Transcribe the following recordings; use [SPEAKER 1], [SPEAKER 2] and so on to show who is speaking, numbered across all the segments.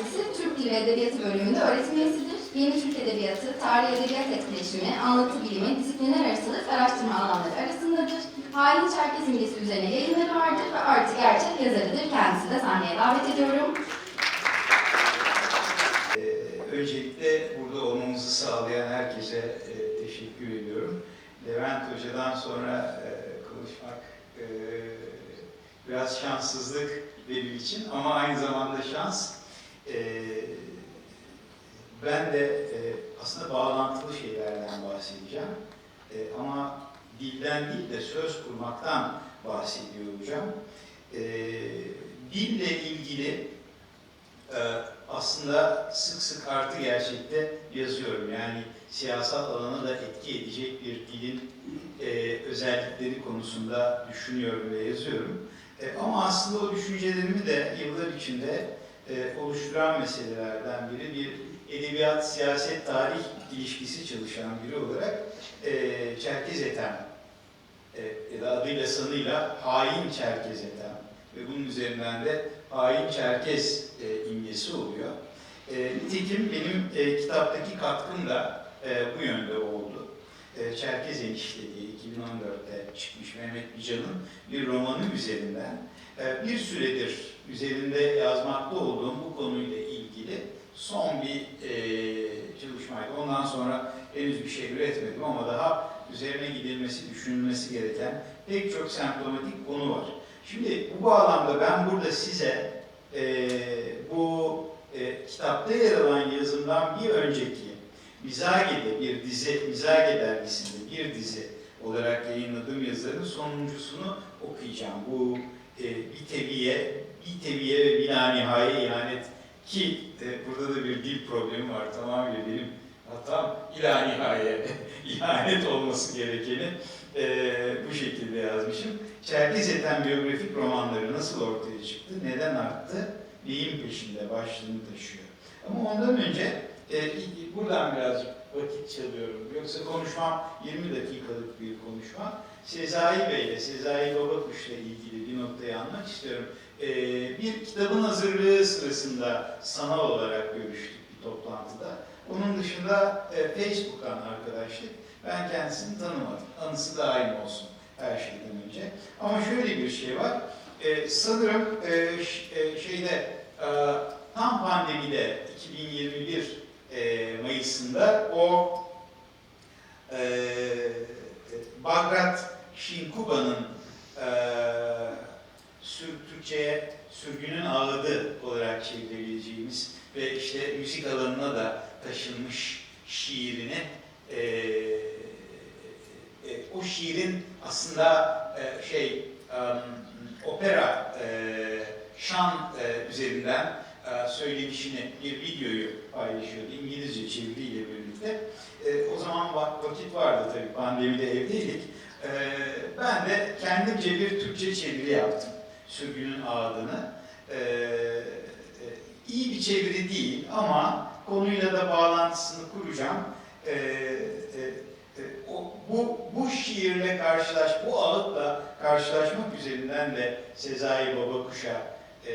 [SPEAKER 1] Üniversitesi Türk Dili ve Edebiyatı bölümünde öğretim üyesidir. Yeni Türk Edebiyatı, tarih edebiyat etkileşimi, anlatı bilimi, disiplinler arasılık araştırma alanları arasındadır. Hain Çerkez imgesi üzerine yayınları vardır ve artı gerçek yazarıdır. Kendisi de sahneye davet ediyorum.
[SPEAKER 2] Ee, Öncelikle burada olmamızı sağlayan herkese e, teşekkür ediyorum. Levent Hoca'dan sonra e, konuşmak e, biraz şanssızlık benim için ama aynı zamanda şans. E, Ben de e, aslında bağlantılı şeylerden bahsedeceğim. E, Ama dilden değil de söz kurmaktan bahsediyor olacağım. E, Dille ilgili ee, aslında sık sık artı gerçekte yazıyorum. Yani siyasal alana da etki edecek bir dilin e, özellikleri konusunda düşünüyorum ve yazıyorum. E, ama aslında o düşüncelerimi de yıllar içinde e, oluşturan meselelerden biri bir edebiyat, siyaset, tarih ilişkisi çalışan biri olarak e, Çerkez Ethem e, ya da adıyla sanıyla hain Çerkez Ethem ve bunun üzerinden de hain Çerkez e, imgesi oluyor. E, nitekim benim e, kitaptaki katkım da e, bu yönde oldu. E, Çerkez Enişte diye 2014'te çıkmış Mehmet Bican'ın bir romanı üzerinden bir süredir üzerinde yazmakta olduğum bu konuyla ilgili son bir e, çalışmaydı. Ondan sonra henüz bir şey üretmedim ama daha üzerine gidilmesi, düşünülmesi gereken pek çok semptomatik konu var. Şimdi bu bağlamda ben burada size e, bu e, kitapta yer alan yazımdan bir önceki Mizage'de bir dizi, Mizage dergisinde bir dizi olarak yayınladığım yazıların sonuncusunu okuyacağım. Bu e, bir teviye, bir teviye ve bila nihaye ihanet ki e, burada da bir dil problemi var tamamıyla benim hatam ila nihaye ihanet olması gerekeni e, bu şekilde yazmışım. Çerkez eten biyografik romanları nasıl ortaya çıktı, neden arttı, neyin peşinde başlığını taşıyor. Ama ondan önce e, buradan birazcık vakit çalıyorum. Yoksa konuşmam 20 dakikalık bir konuşma. Sezai Bey ile Sezai Babakuş'la ilgili bir noktayı anmak istiyorum. E, bir kitabın hazırlığı sırasında sanal olarak görüştük bir toplantıda. Onun dışında e, Facebook'tan arkadaşlık. Ben kendisini tanımadım. Anısı daim olsun her şeyden önce. Ama şöyle bir şey var. Ee, sanırım e, e, şeyde e, tam pandemide 2021 e, Mayıs'ında o e, e, Bagrat Şinkuba'nın e, sür, Türkçe'ye sürgünün ağıdı olarak çevirebileceğimiz ve işte müzik alanına da taşınmış şiirini e, e, o şiirin aslında e, şey em, opera e, şan e, üzerinden e, söylenişini bir videoyu paylaşıyordu İngilizce çeviriyle birlikte. E, o zaman vak- vakit vardı tabii pandemide evdeydik. E, ben de kendimce bir Türkçe çeviri yaptım. Sürgünün ağadını. İyi bir çeviri değil ama konuyla da bağlantısını kuracağım. Bu, bu şiirle karşılaş, bu ağıtla karşılaşmak üzerinden de Sezai Babakuş'a e,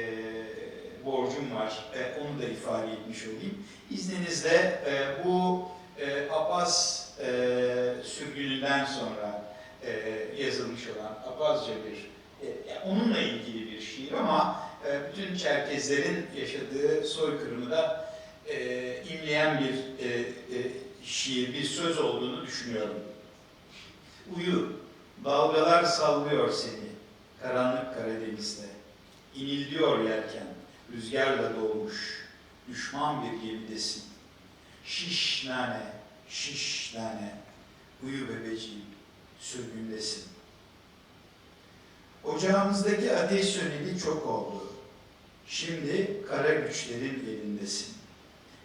[SPEAKER 2] borcum var. E, onu da ifade etmiş olayım. İzninizle e, bu e, Apaz e, sürgününden sonra e, yazılmış olan Apazca bir, e, onunla ilgili bir şiir ama e, bütün Çerkezlerin yaşadığı soykırımı da e, imleyen bir e, e, şiir, bir söz olduğunu düşünüyorum. Uyu, dalgalar sallıyor seni karanlık Karadeniz'de. İnildiyor yelken, rüzgarla dolmuş, düşman bir gemidesin. Şiş nane, şiş nane, uyu bebeciğim, sürgündesin. Ocağımızdaki ateş söneli çok oldu. Şimdi kara güçlerin elindesin.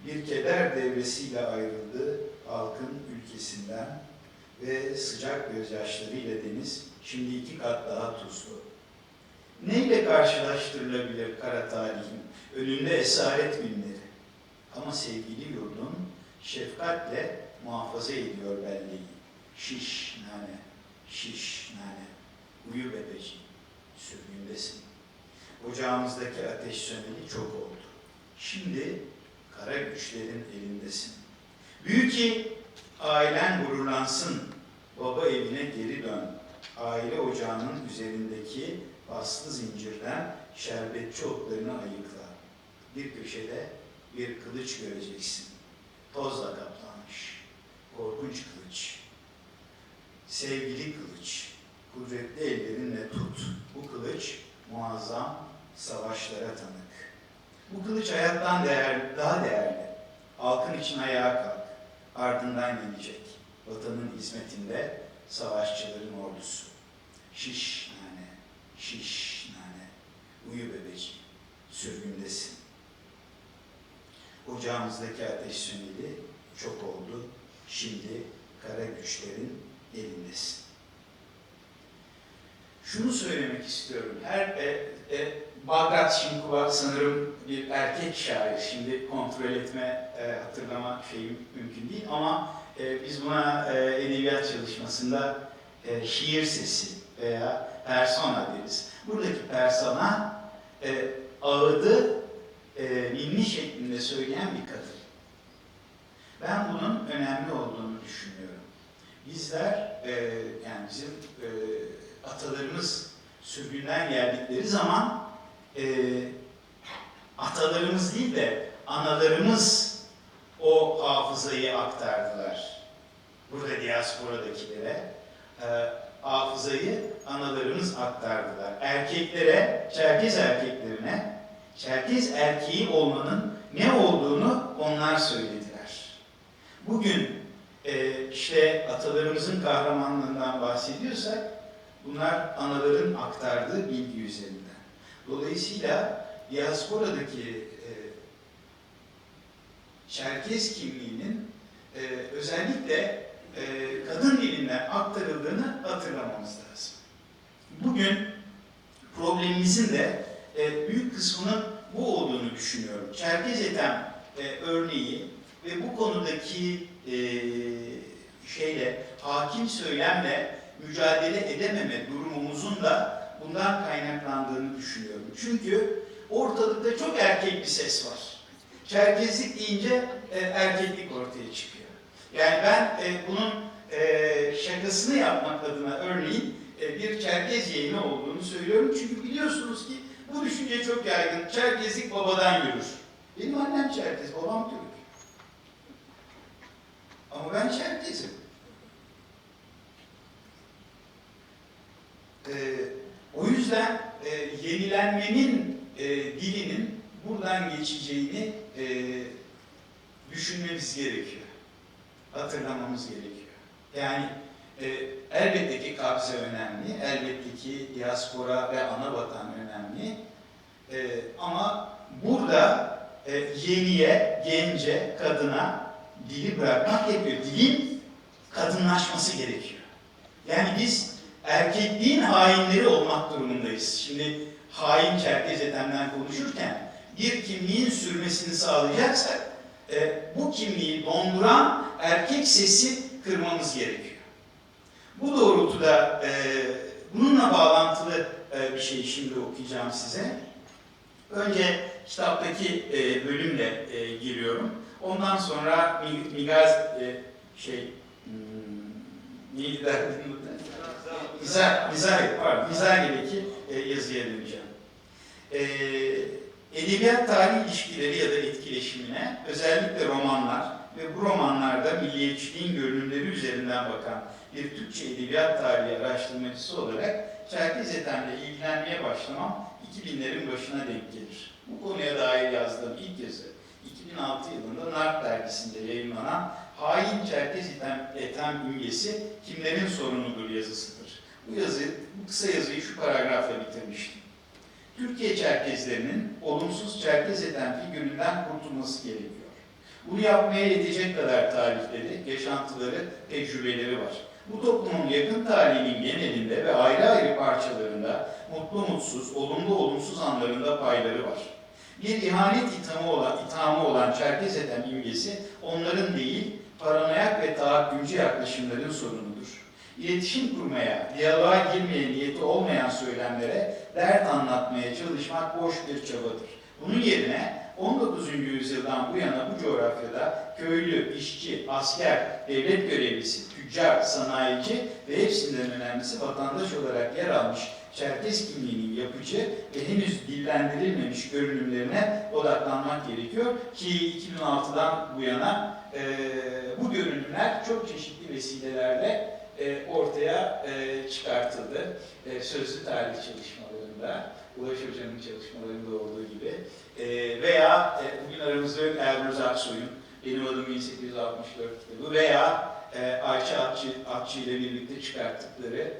[SPEAKER 2] Bir keder devresiyle ayrıldı halkın ülkesinden ve sıcak gözyaşlarıyla deniz şimdi iki kat daha tuzlu. Neyle karşılaştırılabilir kara tarihin önünde esaret günleri? Ama sevgili yurdun şefkatle muhafaza ediyor belleği. Şiş nane, şiş nane, uyu bebeciğim, sürgündesin. Ocağımızdaki ateş söneli çok oldu. Şimdi kara güçlerin elindesin. Büyük ki ailen gururlansın, baba evine geri dön. Aile ocağının üzerindeki paslı zincirden şerbetçi otlarını ayıkla. Bir köşede bir kılıç göreceksin. Tozla kaplanmış. Korkunç kılıç. Sevgili kılıç. Kudretli ellerinle tut. Bu kılıç muazzam savaşlara tanık. Bu kılıç hayattan değer, daha değerli. Halkın için ayağa kalk. Ardından gelecek. Vatanın hizmetinde savaşçıların ordusu. Şiş nane, şiş nane. Uyu bebeciğim, sürgündesin. Ocağımızdaki ateş söneli çok oldu. Şimdi kara güçlerin elindesin. Şunu söylemek istiyorum. Her e, e, Bagrat Şinkuva sanırım bir erkek şair. Şimdi kontrol etme, e, hatırlama şeyim mümkün değil ama e, biz buna e, edebiyat çalışmasında e, şiir sesi veya persona deriz. Buradaki persona e, ağıdı e, ninni şeklinde söyleyen bir kadın. Ben bunun önemli olduğunu düşünüyorum. Bizler, e, yani bizim e, atalarımız sürgünden geldikleri zaman e, atalarımız değil de analarımız o hafızayı aktardılar. Burada diasporadakilere e, hafızayı analarımız aktardılar. Erkeklere, Çerkez erkeklerine, Çerkez erkeği olmanın ne olduğunu onlar söylediler. Bugün e, işte atalarımızın kahramanlığından bahsediyorsak bunlar anaların aktardığı bilgi üzerinden. Dolayısıyla diasporadaki e, Çerkez kimliğinin e, özellikle e, kadın dilinden aktarıldığını hatırlamamız lazım. Bugün problemimizin de e, büyük kısmının bu olduğunu düşünüyorum. Çerkez etem e, örneği ve bu konudaki e, şeyle hakim söylemle mücadele edememe durumumuzun da bundan kaynaklandığını düşünüyorum. Çünkü ortalıkta çok erkek bir ses var. Çerkezlik deyince e, erkeklik ortaya çıkıyor. Yani ben e, bunun e, şakasını yapmak adına örneğin e, bir Çerkez yeğeni olduğunu söylüyorum. Çünkü biliyorsunuz ki bu düşünce çok yaygın. Çerkezlik babadan yürür. Benim annem Çerkez, babam Türk. Ama ben Çerkez'im. Ee, o yüzden e, yenilenmenin e, dilinin buradan geçeceğini e, düşünmemiz gerekiyor. Hatırlamamız gerekiyor. Yani e, elbette ki kabze önemli, elbette ki diaspora ve ana vatan önemli. E, ama burada e, yeniye, gence, kadına dili bırakmak gerekiyor. Dilin kadınlaşması gerekiyor. Yani biz erkekliğin hainleri olmak durumundayız. Şimdi hain Çerkez etemden konuşurken bir kimliğin sürmesini sağlayacaksak e, bu kimliği donduran erkek sesi kırmamız gerekiyor. Bu doğrultuda e, bununla bağlantılı e, bir şey şimdi okuyacağım size. Önce kitaptaki e, bölümle e, giriyorum. Ondan sonra Mi- Migaz e, şey hmm, neydi derdin mizah, pardon, Mizahi'deki e, yazıya döneceğim. E, edebiyat tarih ilişkileri ya da etkileşimine özellikle romanlar ve bu romanlarda milliyetçiliğin görünümleri üzerinden bakan bir Türkçe edebiyat tarihi araştırmacısı olarak Çerkez Ethem'le ilgilenmeye başlamam 2000'lerin başına denk gelir. Bu konuya dair yazdığım ilk yazı 2006 yılında Nark dergisinde yayınlanan Hain Çerkez Ethem, Ethem imgesi kimlerin sorunudur yazısıdır. Bu yazı, bu kısa yazıyı şu paragrafla bitirmiştim. Türkiye Çerkezlerinin olumsuz Çerkez Ethem figüründen kurtulması gerekiyor. Bunu yapmaya yetecek kadar tarihleri, yaşantıları, tecrübeleri var. Bu toplumun yakın tarihinin genelinde ve ayrı ayrı parçalarında mutlu mutsuz, olumlu olumsuz anlarında payları var. Bir ihanet ithamı olan, ithamı olan Çerkez Etem imgesi onların değil, paranoyak ve tahakkümcü yaklaşımların sorunudur. İletişim kurmaya, diyaloğa girmeye niyeti olmayan söylemlere dert anlatmaya çalışmak boş bir çabadır. Bunun yerine 19. yüzyıldan bu yana bu coğrafyada köylü, işçi, asker, devlet görevlisi, tüccar, sanayici ve hepsinden önemlisi vatandaş olarak yer almış Çerkez kimliğinin yapıcı ve henüz dillendirilmemiş görünümlerine odaklanmak gerekiyor ki 2006'dan bu yana e, bu görünümler çok çeşitli vesilelerle e, ortaya e, çıkartıldı. E, sözlü tarih çalışmalarında, Ulaş Hoca'nın çalışmalarında olduğu gibi e, veya bugün aramızda Erdoğan Aksoy'un Benim Adım 1864 kitabı veya e, Ayça Atçı, Atçı ile birlikte çıkarttıkları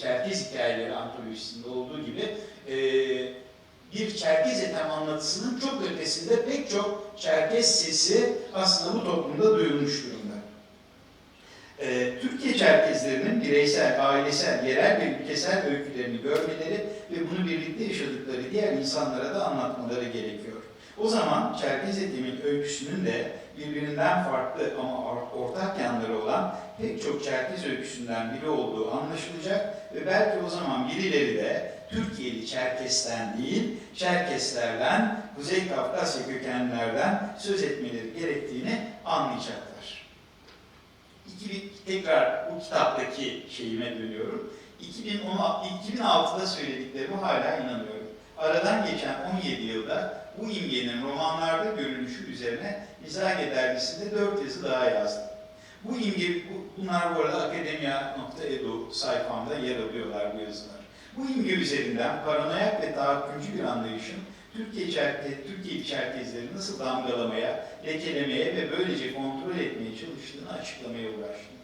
[SPEAKER 2] Çerkez Hikayeleri antolojisinde olduğu gibi bir Çerkez etem anlatısının çok ötesinde pek çok Çerkez sesi aslında bu toplumda duyulmuş durumda. Ee, Türkiye Çerkezlerinin bireysel, ailesel, yerel ve ülkesel öykülerini görmeleri ve bunu birlikte yaşadıkları diğer insanlara da anlatmaları gerekiyor. O zaman Çerkez etimin öyküsünün de birbirinden farklı ama or- ortak yanları olan pek çok Çerkez öyküsünden biri olduğu anlaşılacak ve belki o zaman birileri de Türkiye'li Çerkes'ten değil, Çerkeslerden, Kuzey Kafkasya kökenlilerden söz etmeleri gerektiğini anlayacaklar. 2000, tekrar bu kitaptaki şeyime dönüyorum. 2010, 2006'da söylediklerime hala inanıyorum. Aradan geçen 17 yılda bu imgenin romanlarda görünüşü üzerine Mizage dergisinde 4 yazı daha yazdım. Bu imge, bu- bunlar bu arada akademia.edu sayfamda yer alıyorlar bu yazılar. Bu imge üzerinden paranoyak ve tahakkümcü bir anlayışın Türkiye Çerkez, Türkiye Çerkezleri nasıl damgalamaya, lekelemeye ve böylece kontrol etmeye çalıştığını açıklamaya uğraştım.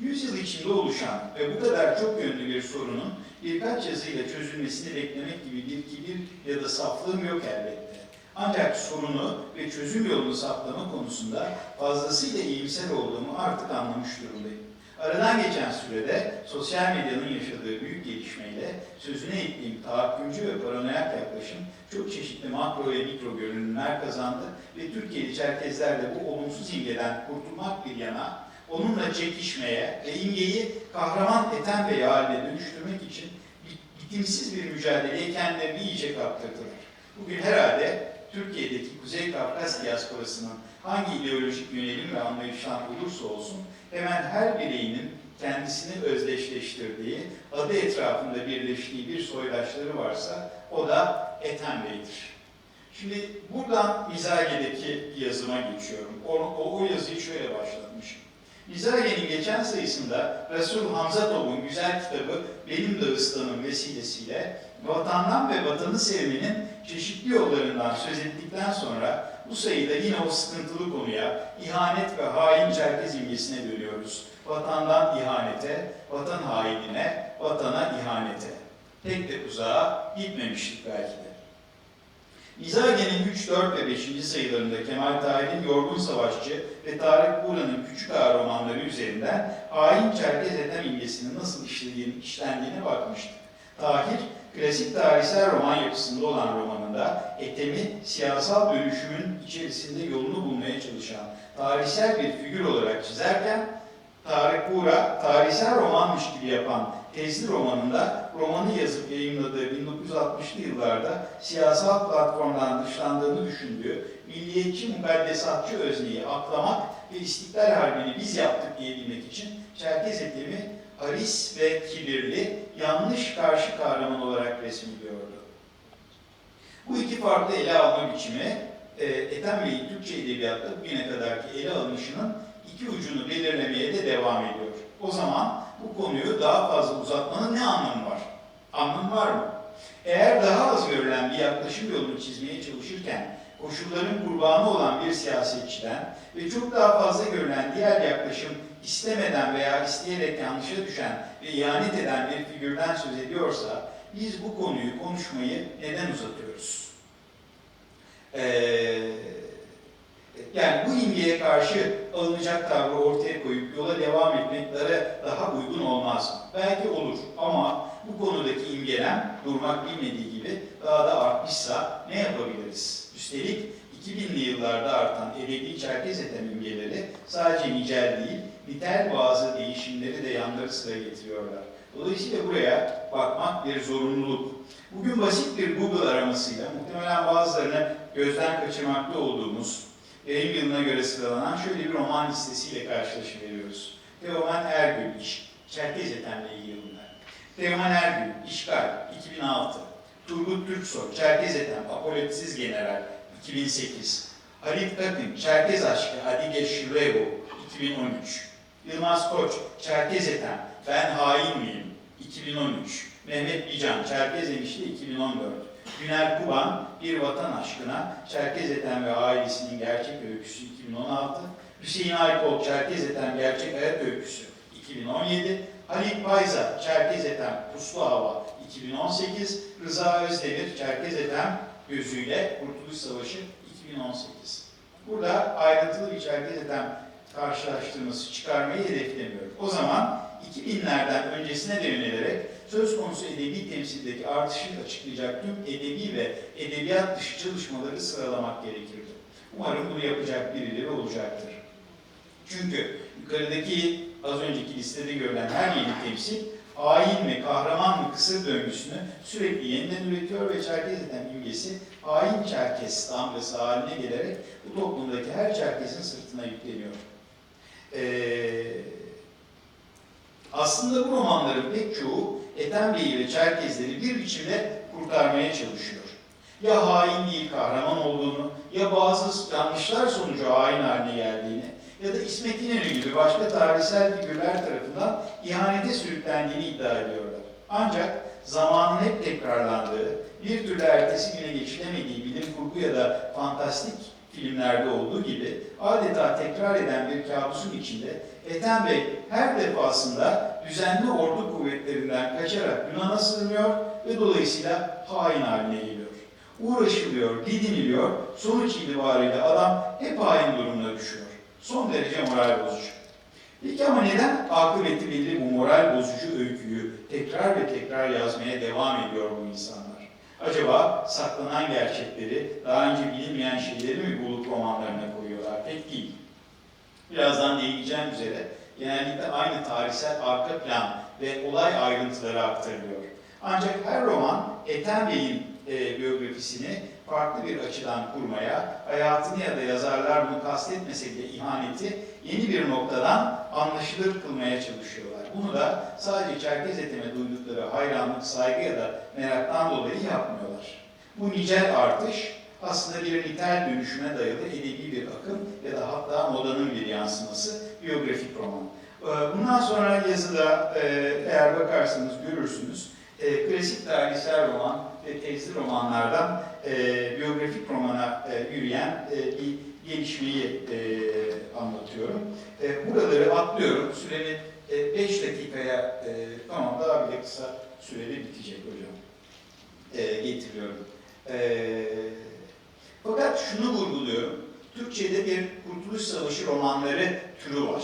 [SPEAKER 2] Yüzyıl içinde oluşan ve bu kadar çok yönlü bir sorunun birkaç yazıyla çözülmesini beklemek gibi bir kibir ya da saflığım yok elbette. Ancak sorunu ve çözüm yolunu saptama konusunda fazlasıyla iyimser olduğumu artık anlamış durumdayım. Aradan geçen sürede sosyal medyanın yaşadığı büyük gelişmeyle sözüne ettiğim tahakkümcü ve paranoyak yaklaşım çok çeşitli makro ve mikro görünümler kazandı ve Türkiye'li Çerkezler de bu olumsuz imgeden kurtulmak bir yana onunla çekişmeye ve imgeyi kahraman eten ve haline dönüştürmek için bit- bitimsiz bir mücadeleye kendilerini iyice kaptırdılar. Bugün herhalde Türkiye'deki Kuzey Kafkas diasporasının hangi ideolojik yönelim ve anlayıştan olursa olsun hemen her bireyinin kendisini özdeşleştirdiği, adı etrafında birleştiği bir soydaşları varsa o da Ethem Bey'dir. Şimdi buradan Mizage'deki yazıma geçiyorum. O, o, o yazıyı şöyle başlatmışım. Mizage'nin geçen sayısında Resul Hamzatov'un güzel kitabı Benim Dağıstan'ın vesilesiyle vatandan ve vatanı sevmenin çeşitli yollarından söz ettikten sonra bu sayıda yine o sıkıntılı konuya ihanet ve hain Çerkez imgesine dönüyoruz. Vatandan ihanete, vatan hainine, vatana ihanete. Pek de uzağa gitmemiştik belki de. Mizage'nin 3, 4 ve 5. sayılarında Kemal Tahir'in Yorgun Savaşçı ve Tarık Buğra'nın Küçük Ağa romanları üzerinden hain Çerkez Ethem imgesinin nasıl işlediğini, işlendiğine bakmıştık. Tahir, klasik tarihsel roman yapısında olan romanında Ethem'i siyasal dönüşümün içerisinde yolunu bulmaya çalışan tarihsel bir figür olarak çizerken, Tarık Buğra, tarihsel romanmış gibi yapan tezli romanında romanı yazıp yayınladığı 1960'lı yıllarda siyasal platformdan dışlandığını düşündüğü milliyetçi mukaddesatçı özneyi aklamak ve İstiklal Harbi'ni biz yaptık diyebilmek için Çerkez etimi haris ve kibirli, yanlış karşı kahraman olarak resmediyordu. Bu iki farklı ele alma biçimi e, Ethem Bey'in Türkçe edebiyatta bugüne kadarki ele alınışının iki ucunu belirlemeye de devam ediyor. O zaman bu konuyu daha fazla uzatmanın ne anlamı var? Anlamı var mı? Eğer daha az görülen bir yaklaşım yolunu çizmeye çalışırken koşulların kurbanı olan bir siyasetçiden ve çok daha fazla görülen diğer yaklaşım istemeden veya isteyerek yanlışa düşen ve ihanet eden bir figürden söz ediyorsa biz bu konuyu konuşmayı neden uzatıyoruz? Ee, yani bu imgeye karşı alınacak tavrı ortaya koyup yola devam etmeklere daha uygun olmaz? Belki olur ama bu konudaki imgelem durmak bilmediği gibi daha da artmışsa ne yapabiliriz? Üstelik 2000'li yıllarda artan edebi Çerkez etem imgeleri sadece nicel değil, nitel bazı değişimleri de yanları sıra getiriyorlar. Dolayısıyla buraya bakmak bir zorunluluk. Bugün basit bir Google aramasıyla muhtemelen bazılarını gözden kaçırmakta olduğumuz yayın yılına göre sıralanan şöyle bir roman listesiyle karşılaşıveriyoruz. Teoman Ergül, İş, Çerkez Ethem'le ilgili bunlar. Teoman Ergül, İşgal, 2006. Turgut Türksoy, Çerkez Ethem, Apolotsiz General, 2008. Halit Takın, Çerkez Aşkı, Adige Şirevo, 2013. Yılmaz Koç, Çerkez Ethem, Ben Hain Miyim, 2013. Mehmet Bican, Çerkez Enişte, 2014. Güner Kuban, Bir Vatan Aşkına, Çerkez Ethem ve Ailesinin Gerçek Öyküsü, 2016. Hüseyin Aykol, Çerkez Ethem Gerçek Hayat Öyküsü, 2017. Halit Payza, Çerkez Ethem, Puslu Hava, 2018. Rıza Özdemir, Çerkez Ethem gözüyle Kurtuluş Savaşı 2018. Burada ayrıntılı bir Çerkez Ethem karşılaştırması çıkarmayı hedeflemiyorum. O zaman 2000'lerden öncesine de söz konusu edebi temsildeki artışı açıklayacak tüm edebi ve edebiyat dışı çalışmaları sıralamak gerekirdi. Umarım bunu yapacak birileri olacaktır. Çünkü yukarıdaki az önceki listede görülen her yeni temsil hain ve kahraman mı kısır döngüsünü sürekli yeniden üretiyor ve Çerkez eden imgesi hain Çerkez damgası haline gelerek bu toplumdaki her Çerkez'in sırtına yükleniyor. Ee, aslında bu romanların pek çoğu Ethem Bey'i ve Çerkezleri bir biçimde kurtarmaya çalışıyor. Ya hain değil kahraman olduğunu, ya bazı yanlışlar sonucu hain haline geldiğini, ya da İsmet İnönü gibi başka tarihsel figürler tarafından ihanete sürüklendiğini iddia ediyorlar. Ancak zamanın hep tekrarlandığı, bir türlü ertesi güne geçilemediği bilim kurgu ya da fantastik filmlerde olduğu gibi adeta tekrar eden bir kabusun içinde Ethem Bey her defasında düzenli ordu kuvvetlerinden kaçarak Yunan'a sığınıyor ve dolayısıyla hain haline geliyor. Uğraşılıyor, didiniliyor, sonuç itibariyle adam hep hain durumuna düşüyor. Son derece moral bozucu. Peki ama neden akıbeti belli bu moral bozucu öyküyü tekrar ve tekrar yazmaya devam ediyor bu insanlar? Acaba saklanan gerçekleri, daha önce bilinmeyen şeyleri mi bulup romanlarına koyuyorlar? Pek değil. Birazdan değineceğim üzere genellikle aynı tarihsel arka plan ve olay ayrıntıları aktarılıyor. Ancak her roman Ethem Bey'in e, biyografisini farklı bir açıdan kurmaya, hayatını ya da yazarlar bunu kastetmese bile ihaneti yeni bir noktadan anlaşılır kılmaya çalışıyorlar. Bunu da sadece Çerkez eteme duydukları hayranlık, saygı ya da meraktan dolayı yapmıyorlar. Bu nicel artış aslında bir nitel dönüşüme dayalı edebi bir akım ya da hatta modanın bir yansıması biyografik roman. Ee, Bundan sonra yazıda e, eğer bakarsanız görürsünüz e, klasik tarihsel roman ve tezli romanlardan e, biyografik romana yürüyen bir gelişmeyi anlatıyorum. Buraları atlıyorum. Süremi 5 dakikaya e, tamam daha bile kısa sürede bitecek hocam. E, getiriyorum. E, fakat şunu vurguluyorum. Türkçe'de bir Kurtuluş Savaşı romanları türü var.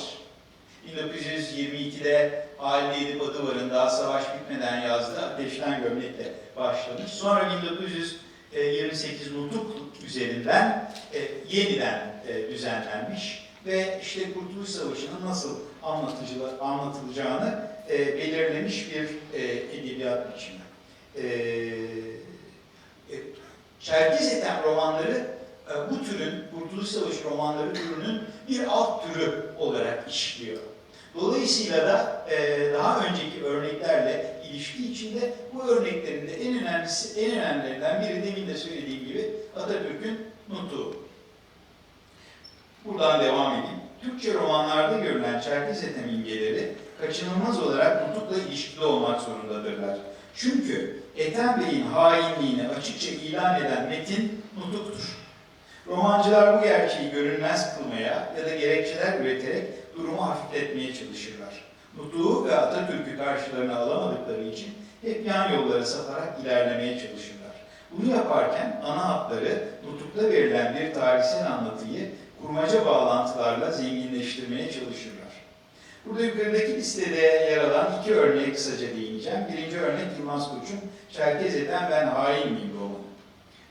[SPEAKER 2] 1922'de Halide Edip Adıvar'ın daha savaş bitmeden yazdığı Ateşten Gömlek'le başlamış. Sonra 1928 Nutuk üzerinden e, yeniden e, düzenlenmiş ve işte Kurtuluş Savaşı'nın nasıl anlatılacağını e, belirlemiş bir e, edebiyat biçimi. E, e, Çerkez Ethem romanları e, bu türün, Kurtuluş Savaşı romanları türünün bir alt türü olarak işliyor. Dolayısıyla da e, daha önceki örneklerle ilişki içinde bu örneklerin de en önemlisi, en önemlilerinden biri demin de söylediğim gibi Atatürk'ün nutuğu. Buradan devam edeyim. Türkçe romanlarda görülen Çerkez Ethem imgeleri kaçınılmaz olarak nutukla ilişkili olmak zorundadırlar. Çünkü Ethem Bey'in hainliğini açıkça ilan eden metin nutuktur. Romancılar bu gerçeği görünmez kılmaya ya da gerekçeler üreterek durumu hafifletmeye çalışırlar. Nutuğu ve Atatürk'ü karşılarına alamadıkları için hep yan yollara saparak ilerlemeye çalışırlar. Bunu yaparken ana hatları nutukta verilen bir tarihsel anlatıyı kurmaca bağlantılarla zenginleştirmeye çalışırlar. Burada yukarıdaki listede yer alan iki örneğe kısaca değineceğim. Birinci örnek Yılmaz Koç'un Çerkez eden ben hain miyim romanı.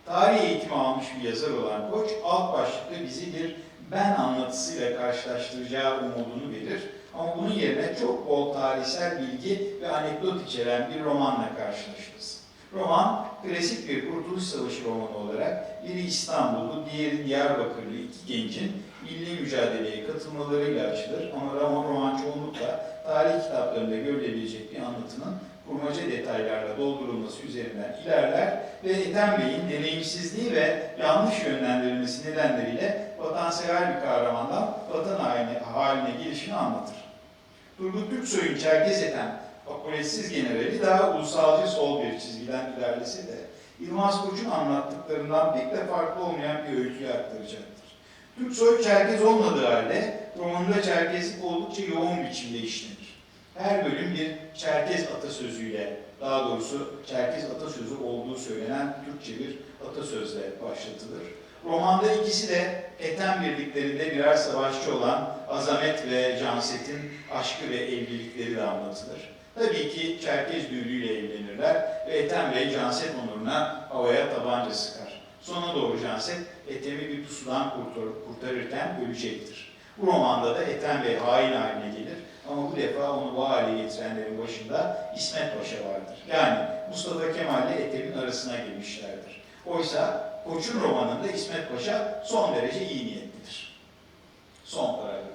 [SPEAKER 2] Tarih eğitimi almış bir yazar olan Koç, alt başlıkta bizi bir ben anlatısıyla karşılaştıracağı umudunu verir. Ama bunun yerine çok bol tarihsel bilgi ve anekdot içeren bir romanla karşılaşırız. Roman, klasik bir Kurtuluş Savaşı romanı olarak biri İstanbullu, diğeri Diyarbakırlı iki gencin milli mücadeleye katılmalarıyla açılır. Ama roman, roman çoğunlukla tarih kitaplarında görülebilecek bir anlatının kurmaca detaylarla doldurulması üzerinden ilerler ve Ethem Bey'in deneyimsizliği ve yanlış yönlendirilmesi nedenleriyle vatansever bir kahramandan vatan haline, haline gelişini anlatır. Turgut Türksoy'un Çerkez Ethem, apoletsiz generali daha ulusalcı sol bir çizgiden ilerlese de Yılmaz Koç'un anlattıklarından pek de farklı olmayan bir öyküyü aktaracaktır. Türksoy Çerkez olmadığı halde romanında Çerkezlik oldukça yoğun biçimde işlenir. Her bölüm bir Çerkez atasözüyle, daha doğrusu Çerkez atasözü olduğu söylenen Türkçe bir atasözle başlatılır. Romanda ikisi de Ethem birliklerinde birer savaşçı olan Azamet ve Canset'in aşkı ve evlilikleri de anlatılır. Tabii ki Çerkez düğünüyle evlenirler ve Ethem Bey Canset onuruna havaya tabanca sıkar. Sona doğru Canset Ethem'i bir pusudan kurtar- kurtarırken ölecektir. Bu romanda da Ethem Bey hain haline gelir ama bu defa onu bu hale getirenlerin başında İsmet Paşa vardır. Yani Mustafa Kemal ile Ethem'in arasına girmişlerdir. Oysa Koç'un romanında İsmet Paşa son derece iyi niyetlidir. Son paragrafındayım.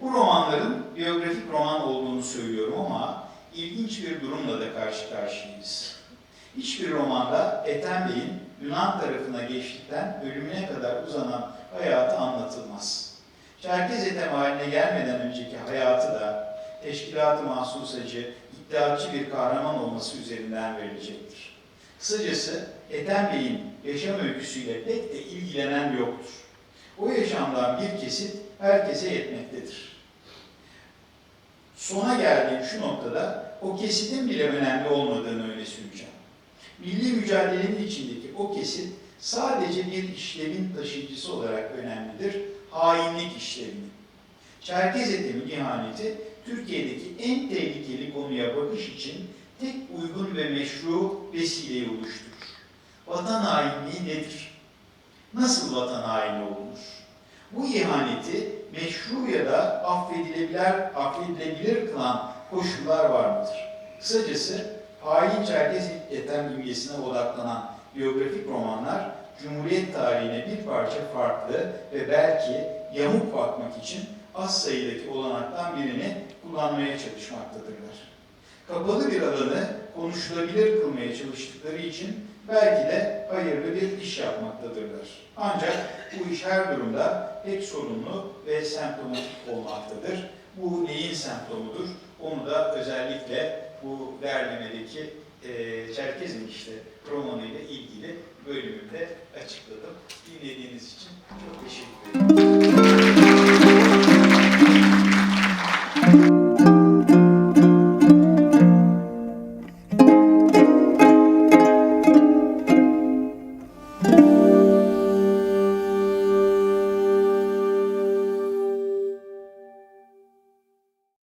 [SPEAKER 2] Bu romanların biyografik roman olduğunu söylüyorum ama ilginç bir durumla da karşı karşıyayız. Hiçbir romanda Ethem Bey'in Yunan tarafına geçtikten ölümüne kadar uzanan hayatı anlatılmaz. Çerkez Ethem haline gelmeden önceki hayatı da teşkilat-ı mahsusacı, iddiatçı bir kahraman olması üzerinden verilecektir. Kısacası Ethem Bey'in yaşam öyküsüyle pek de ilgilenen yoktur. O yaşamdan bir kesit herkese yetmektedir. Sona geldiğim şu noktada o kesitin bile önemli olmadığını öne süreceğim. Milli mücadelenin içindeki o kesit sadece bir işlevin taşıyıcısı olarak önemlidir, hainlik işlevini. Çerkez Ethem'in ihaneti Türkiye'deki en tehlikeli konuya bakış için tek uygun ve meşru vesileyi oluşturur. Vatan hainliği nedir? Nasıl vatan haini olunur? Bu ihaneti meşru ya da affedilebilir, affedilebilir kılan koşullar var mıdır? Kısacası hain Çerkez Ethem imgesine odaklanan biyografik romanlar Cumhuriyet tarihine bir parça farklı ve belki yamuk bakmak için az sayıdaki olanaktan birini kullanmaya çalışmaktadırlar. Kapalı bir alanı konuşulabilir kılmaya çalıştıkları için belki de hayırlı bir iş yapmaktadırlar. Ancak bu iş her durumda pek sorunlu ve semptomatik olmaktadır. Bu neyin semptomudur? Onu da özellikle bu derlemedeki e, Çerkez'in işte romanıyla ilgili bölümünde açıkladım. Dinlediğiniz için çok teşekkür